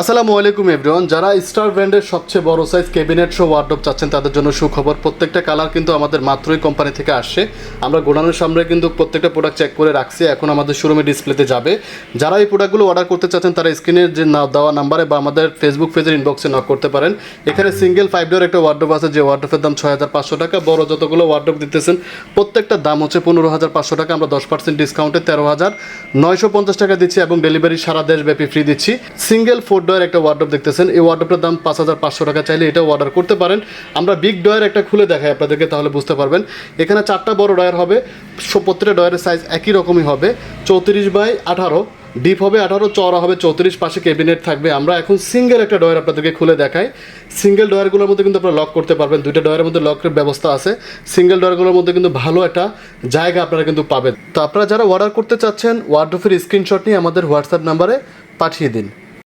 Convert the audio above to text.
আসসালামু আলাইকুম এভরিওয়ান, যারা স্টার ব্র্যান্ডের সবচেয়ে বড় সাইজ ক্যাবিনেট শো ওয়ার্ডরোব চাচ্ছেন তাদের জন্য সুখবর। প্রত্যেকটা কালার কিন্তু আমাদের মাত্রই কোম্পানি থেকে আসছে। আমরা গোডাউনের সামনে কিন্তু প্রত্যেকটা প্রোডাক্ট চেক করে রাখছি, এখন আমাদের শোরুমে ডিসপ্লেতে যাবে। যারা এই প্রোডাক্টগুলো অর্ডার করতে চাচ্ছেন, তারা স্ক্রিনের যে দেওয়া নাম্বারে বা আমাদের ফেসবুক পেজের ইনবক্সে নক করতে পারেন। এখানে সিঙ্গেল ফাইভ ডোর একটা ওয়ার্ডরোব আছে, যে ওয়ার্ডরোবের দাম ছয় হাজার পাঁচশো টাকা। বড় যতগুলো ওয়ার্ডরোব দিতেছেন, প্রত্যেকটা দাম হচ্ছে পনেরো হাজার পাঁচশো টাকা। আমরা দশ পার্সেন্ট ডিসকাউন্টে তেরো হাজার নয়শো পঞ্চাশ টাকা দিচ্ছি এবং ডেলিভারি সারা দেশব্যাপী ফ্রি দিচ্ছি। সিঙ্গেল ফোর ডয়ের একটা ওয়ার্ডরোব দেখতেছেন। এই ওয়ার্ডরোবটার দাম পাঁচ হাজার পাঁচশো টাকা চাইলে এটাও অর্ডার করতে পারেন। আমরা বিগ ডয়ের একটা খুলে দেখাই আপনাদেরকে, তাহলে বুঝতে পারবেন। এখানে চারটা বড় ডয়ার হবে প্রত্যেকটা ডয়ারের সাইজ একই রকমই হবে। চৌত্রিশ বাই আঠারো ডিপ হবে আঠারো, চওড়া হবে চৌত্রিশ, পাশে ক্যাবিনেট থাকবে। আমরা এখন সিঙ্গেল একটা ডয়ার আপনাদেরকে খুলে দেখাই। সিঙ্গেল ডয়ারগুলোর মধ্যে কিন্তু আপনারা লক করতে পারবেন। দুইটা ডয়ারের মধ্যে লকের ব্যবস্থা আছে। সিঙ্গেল ডয়ারগুলোর মধ্যে কিন্তু ভালো একটা জায়গা আপনারা কিন্তু পাবেন। তো আপনারা যারা অর্ডার করতে চাচ্ছেন ওয়ার্ডরোফের স্ক্রিনশট নিয়ে আমাদের হোয়াটসঅ্যাপ নাম্বারে পাঠিয়ে দিন।